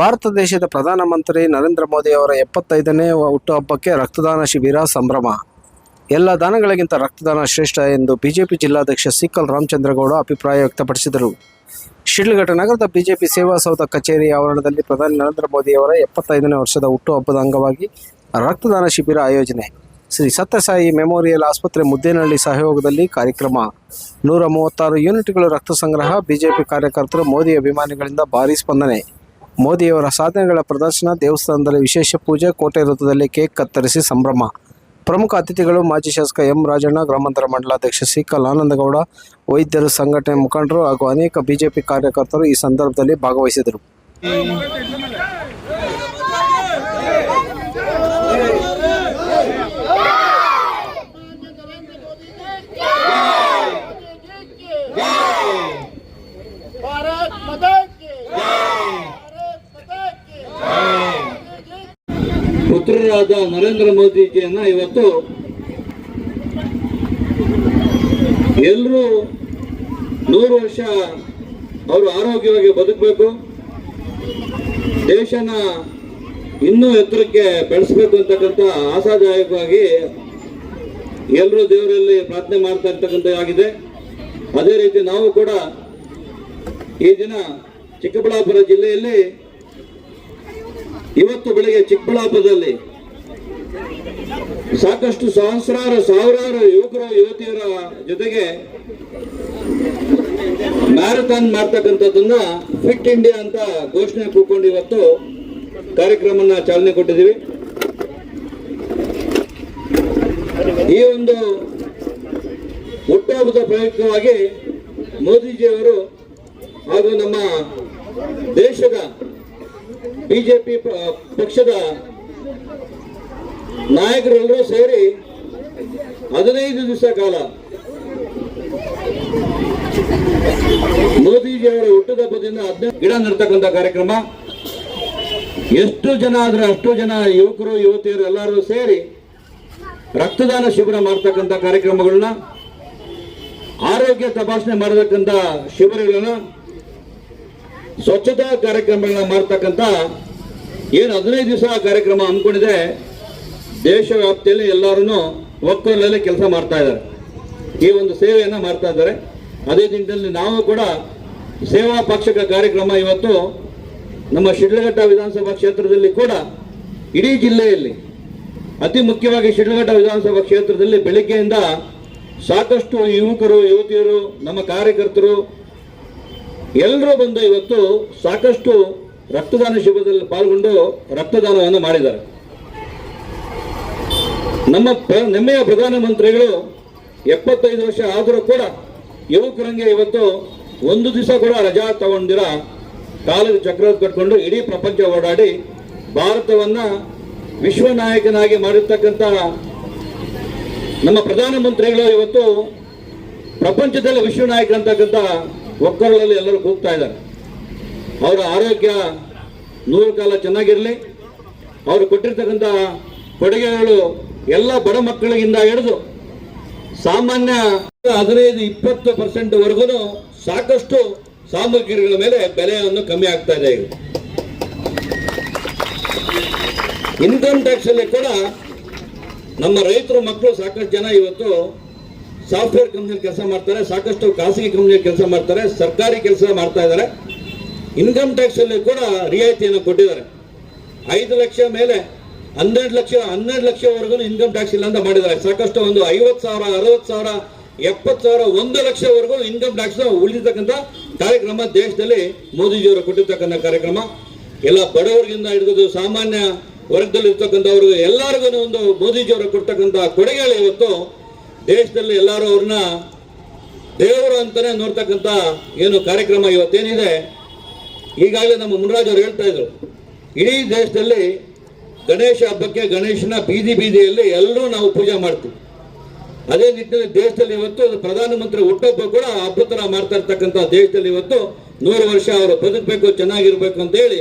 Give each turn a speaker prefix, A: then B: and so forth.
A: ಭಾರತ ದೇಶದ ಪ್ರಧಾನಮಂತ್ರಿ ನರೇಂದ್ರ ಮೋದಿ ಅವರ ಎಪ್ಪತ್ತೈದನೇ ಹುಟ್ಟುಹಬ್ಬಕ್ಕೆ ರಕ್ತದಾನ ಶಿಬಿರ ಸಂಭ್ರಮ. ಎಲ್ಲ ದಾನಗಳಿಗಿಂತ ರಕ್ತದಾನ ಶ್ರೇಷ್ಠ ಎಂದು ಬಿಜೆಪಿ ಜಿಲ್ಲಾಧ್ಯಕ್ಷ ಸಿಕ್ಕಲ್ ರಾಮಚಂದ್ರಗೌಡ ಅಭಿಪ್ರಾಯ ವ್ಯಕ್ತಪಡಿಸಿದರು. ಶಿಡ್ಲಘಟ್ಟ ನಗರದ ಬಿಜೆಪಿ ಸೇವಾ ಸೌಧ ಕಚೇರಿ ಆವರಣದಲ್ಲಿ ಪ್ರಧಾನಿ ನರೇಂದ್ರ ಮೋದಿ ಅವರ ಎಪ್ಪತ್ತೈದನೇ ವರ್ಷದ ಹುಟ್ಟುಹಬ್ಬದ ಅಂಗವಾಗಿ ರಕ್ತದಾನ ಶಿಬಿರ ಆಯೋಜನೆ. ಶ್ರೀ ಸತ್ಯಸಾಯಿ ಮೆಮೋರಿಯಲ್ ಆಸ್ಪತ್ರೆ ಮುದ್ದೇನಹಳ್ಳಿ ಸಹಯೋಗದಲ್ಲಿ ಕಾರ್ಯಕ್ರಮ. ನೂರ ಮೂವತ್ತಾರು ಯೂನಿಟ್ಗಳು ರಕ್ತ ಸಂಗ್ರಹ, ಬಿಜೆಪಿ ಕಾರ್ಯಕರ್ತರು ಮೋದಿ ಅಭಿಮಾನಿಗಳಿಂದ ಭಾರೀ ಸ್ಪಂದನೆ. ಮೋದಿಯವರ ಸಾಧನೆಗಳ ಪ್ರದರ್ಶನ ದೇವಸ್ಥಾನದಲ್ಲಿ ವಿಶೇಷ ಪೂಜೆ ಕೋಟೆ ವೃತ್ತದಲ್ಲಿ ಕೇಕ್ ಕತ್ತರಿಸಿ ಸಂಭ್ರಮ ಪ್ರಮುಖ ಅತಿಥಿಗಳು ಮಾಜಿ ಶಾಸಕ ಎಂ ರಾಜಣ್ಣ ಗ್ರಾಮಾಂತರ ಮಂಡಲಾಧ್ಯಕ್ಷ ಸಿಕಲ್ ಆನಂದಗೌಡ ವೈದ್ಯರು ಸಂಘಟನೆ ಮುಖಂಡರು ಹಾಗೂ ಅನೇಕ ಬಿಜೆಪಿ ಕಾರ್ಯಕರ್ತರು ಈ ಸಂದರ್ಭದಲ್ಲಿ ಭಾಗವಹಿಸಿದರು
B: ಪುತ್ರರಾದ ನರೇಂದ್ರ ಮೋದಿಜಿಯನ್ನ ಇವತ್ತು ಎಲ್ಲರೂ ನೂರು ವರ್ಷ ಅವರು ಆರೋಗ್ಯವಾಗಿ ಬದುಕಬೇಕು. ದೇಶನ ಇನ್ನೂ ಎತ್ತರಕ್ಕೆ ಬೆಳೆಸಬೇಕು ಅಂತಕ್ಕಂಥ ಆಸಾದಾಯಕವಾಗಿ ಎಲ್ಲರೂ ದೇವರಲ್ಲಿ ಪ್ರಾರ್ಥನೆ ಮಾಡ್ತಾ ಇರ್ತಕ್ಕಂಥ ಆಗಿದೆ ಅದೇ ರೀತಿ ನಾವು ಕೂಡ ಈ ದಿನ ಚಿಕ್ಕಬಳ್ಳಾಪುರ ಜಿಲ್ಲೆಯಲ್ಲಿ ಇವತ್ತು ಬೆಳಗ್ಗೆ ಚಿಕ್ಕಬಳ್ಳಾಪುರದಲ್ಲಿ ಸಾಕಷ್ಟು ಸಹಸ್ರಾರು, ಸಾವಿರಾರು ಯುವಕರು, ಯುವತಿಯರ ಜೊತೆಗೆ ಮ್ಯಾರಥಾನ್ ಮಾಡ್ತಕ್ಕಂಥದ್ದನ್ನ ಫಿಟ್ ಇಂಡಿಯಾ ಅಂತ ಘೋಷಣೆ ಕೂತ್ಕೊಂಡು ಇವತ್ತು ಕಾರ್ಯಕ್ರಮನ ಚಾಲನೆ ಕೊಟ್ಟಿದ್ದೀವಿ. ಈ ಒಂದು ಹುಟ್ಟುಹಬ್ಬದ ಪ್ರಯುಕ್ತವಾಗಿ ಮೋದಿಜಿಯವರು ಹಾಗೂ ನಮ್ಮ ದೇಶದ ಬಿಜೆಪಿ ಪಕ್ಷದ ನಾಯಕರೆಲ್ಲರೂ ಸೇರಿ ಹದಿನೈದು ದಿವಸ ಕಾಲ ಮೋದಿಜಿಯವರ ಹುಟ್ಟುಹಬ್ಬದಿಂದ ಹದಿನೈದು ಗಿಡ ನೆಡ್ತಕ್ಕಂಥ ಕಾರ್ಯಕ್ರಮ. ಎಷ್ಟು ಜನ ಆದ್ರೆ ಅಷ್ಟು ಜನ ಯುವಕರು, ಯುವತಿಯರು ಎಲ್ಲರೂ ಸೇರಿ ರಕ್ತದಾನ ಶಿಬಿರ ಮಾಡ್ತಕ್ಕಂಥ ಕಾರ್ಯಕ್ರಮಗಳನ್ನ ಆರೋಗ್ಯ ತಪಾಸಣೆ ಮಾಡತಕ್ಕಂಥ ಶಿಬಿರಗಳನ್ನ ಸ್ವಚ್ಛತಾ ಕಾರ್ಯಕ್ರಮಗಳನ್ನ ಮಾಡ್ತಕ್ಕಂಥ ಏನು ಹದಿನೈದು ದಿವಸ ಕಾರ್ಯಕ್ರಮ ಹಮ್ಮಿಕೊಂಡಿದೆ ದೇಶ ವ್ಯಾಪ್ತಿಯಲ್ಲಿ ಎಲ್ಲರೂ ಒಕ್ಕಲಲ್ಲೇ ಕೆಲಸ ಮಾಡ್ತಾ ಇದ್ದಾರೆ. ಈ ಒಂದು ಸೇವೆಯನ್ನು ಮಾಡ್ತಾ ಇದ್ದಾರೆ. ಅದೇ ದಿನದಲ್ಲಿ ನಾವು ಕೂಡ ಸೇವಾ ಪಕ್ಷಕ ಕಾರ್ಯಕ್ರಮ ಇವತ್ತು ನಮ್ಮ ಶಿಡ್ಲಘಟ್ಟ ವಿಧಾನಸಭಾ ಕ್ಷೇತ್ರದಲ್ಲಿ ಕೂಡ ಇಡೀ ಜಿಲ್ಲೆಯಲ್ಲಿ, ಅತಿ ಮುಖ್ಯವಾಗಿ ಶಿಡ್ಲಘಟ್ಟ ವಿಧಾನಸಭಾ ಕ್ಷೇತ್ರದಲ್ಲಿ ಬೆಳಿಗ್ಗೆಯಿಂದ ಸಾಕಷ್ಟು ಯುವಕರು, ಯುವತಿಯರು, ನಮ್ಮ ಕಾರ್ಯಕರ್ತರು ಎಲ್ಲರೂ ಬಂದು ಇವತ್ತು ಸಾಕಷ್ಟು ರಕ್ತದಾನ ಶಿಬಿರದಲ್ಲಿ ಪಾಲ್ಗೊಂಡು ರಕ್ತದಾನವನ್ನು ಮಾಡಿದ್ದಾರೆ. ನಮ್ಮ ನೆಮ್ಮೆಯ ಪ್ರಧಾನಮಂತ್ರಿಗಳು ಎಪ್ಪತ್ತೈದು ವರ್ಷ ಆದರೂ ಕೂಡ ಯುವಕರಂಗೆ ಇವತ್ತು ಒಂದು ದಿವಸ ಕೂಡ ರಜಾ ತಗೊಂಡಿರ ಕಾಲದ ಚಕ್ರ ಕಟ್ಕೊಂಡು ಇಡೀ ಪ್ರಪಂಚ ಓಡಾಡಿ ಭಾರತವನ್ನ ವಿಶ್ವ ನಾಯಕನಾಗಿ ಮಾಡಿರ್ತಕ್ಕಂಥ ನಮ್ಮ ಪ್ರಧಾನಮಂತ್ರಿಗಳು ಇವತ್ತು ಪ್ರಪಂಚದಲ್ಲಿ ವಿಶ್ವ ನಾಯಕ ಅಂತಕ್ಕಂಥ ಒಕ್ಕರಲ್ಲಿ ಎಲ್ಲರೂ ಕೂಗ್ತಾ ಇದ್ದಾರೆ. ಅವರ ಆರೋಗ್ಯ ನೂರು ಕಾಲ ಚೆನ್ನಾಗಿರಲಿ. ಅವರು ಕೊಟ್ಟಿರ್ತಕ್ಕಂಥ ಕೊಡುಗೆಗಳು ಎಲ್ಲ ಬಡ ಮಕ್ಕಳಿಗಿಂದ ಹಿಡಿದು ಸಾಮಾನ್ಯ ಹದಿನೈದು, ಇಪ್ಪತ್ತು ಪರ್ಸೆಂಟ್ ವರೆಗೂ ಸಾಕಷ್ಟು ಸಾಮಗ್ರಿಗಳ ಮೇಲೆ ಬೆಲೆಯನ್ನು ಕಮ್ಮಿ ಆಗ್ತಾ ಇದೆ ಈಗ. ಇನ್ಕಮ್ ಟ್ಯಾಕ್ಸ್ ಅಲ್ಲಿ ಕೂಡ ನಮ್ಮ ರೈತರು ಮಕ್ಕಳು ಸಾಕಷ್ಟು ಜನ ಇವತ್ತು ಸಾಫ್ಟ್ವೇರ್ ಕಂಪ್ನಿಯಲ್ಲಿ ಕೆಲಸ ಮಾಡ್ತಾರೆ, ಸಾಕಷ್ಟು ಖಾಸಗಿ ಕಂಪ್ನಿಯಲ್ಲಿ ಕೆಲಸ ಮಾಡ್ತಾರೆ, ಸರ್ಕಾರಿ ಕೆಲಸ ಮಾಡ್ತಾ ಇದ್ದಾರೆ. ಇನ್ಕಮ್ ಟ್ಯಾಕ್ಸ್ ಅಲ್ಲಿ ಕೂಡ ರಿಯಾಯಿತಿಯನ್ನು ಕೊಟ್ಟಿದ್ದಾರೆ. ಐದು ಲಕ್ಷ ಮೇಲೆ ಹನ್ನೆರಡು ಲಕ್ಷ, ಹನ್ನೆರಡು ಲಕ್ಷವರೆಗೂ ಇನ್ಕಮ್ ಟ್ಯಾಕ್ಸ್ ಇಲ್ಲ ಅಂತ ಮಾಡಿದ್ದಾರೆ. ಸಾಕಷ್ಟು ಒಂದು ಐವತ್ತು ಸಾವಿರ, ಅರವತ್ತು ಸಾವಿರ, ಎಪ್ಪತ್ತು ಸಾವಿರ, ಒಂದು ಲಕ್ಷವರೆಗೂ ಇನ್ಕಮ್ ಟ್ಯಾಕ್ಸ್ ಉಳಿದಿರ್ತಕ್ಕಂಥ ಕಾರ್ಯಕ್ರಮ ದೇಶದಲ್ಲಿ ಮೋದಿಜಿಯವರು ಕೊಟ್ಟಿರ್ತಕ್ಕಂಥ ಕಾರ್ಯಕ್ರಮ. ಎಲ್ಲ ಬಡವರಿಗಿಂದ ಹಿಡಿದು ಸಾಮಾನ್ಯ ವರ್ಗದಲ್ಲಿ ಇರ್ತಕ್ಕಂಥವ್ರಿಗೆ ಎಲ್ಲರಿಗೂ ಒಂದು ಮೋದಿಜಿಯವರು ಕೊಡ್ತಕ್ಕಂಥ ಕೊಡುಗೆಗಳು ಇವತ್ತು ದೇಶದಲ್ಲಿ ಎಲ್ಲರೂ ಅವ್ರನ್ನ ದೇವರು ಅಂತಾನೆ ನೋಡ್ತಕ್ಕಂಥ ಏನು ಕಾರ್ಯಕ್ರಮ ಇವತ್ತೇನಿದೆ, ಈಗಾಗಲೇ ನಮ್ಮ ಮುನರಾಜ್ ಅವರು ಹೇಳ್ತಾ ಇದ್ರು. ಇಡೀ ದೇಶದಲ್ಲಿ ಗಣೇಶ ಹಬ್ಬಕ್ಕೆ ಗಣೇಶನ ಬೀದಿ ಬೀದಿಯಲ್ಲಿ ಎಲ್ಲರೂ ನಾವು ಪೂಜೆ ಮಾಡ್ತೀವಿ. ಅದೇ ನಿಟ್ಟಿನಲ್ಲಿ ದೇಶದಲ್ಲಿ ಇವತ್ತು ಪ್ರಧಾನಮಂತ್ರಿ ಹುಟ್ಟಬ್ಬ ಕೂಡ ಥರ ಮಾಡ್ತಾ ಇರ್ತಕ್ಕಂಥ ದೇಶದಲ್ಲಿ ಇವತ್ತು ನೂರು ವರ್ಷ ಅವರು ಬದುಕಬೇಕು, ಚೆನ್ನಾಗಿರ್ಬೇಕು ಅಂತ ಹೇಳಿ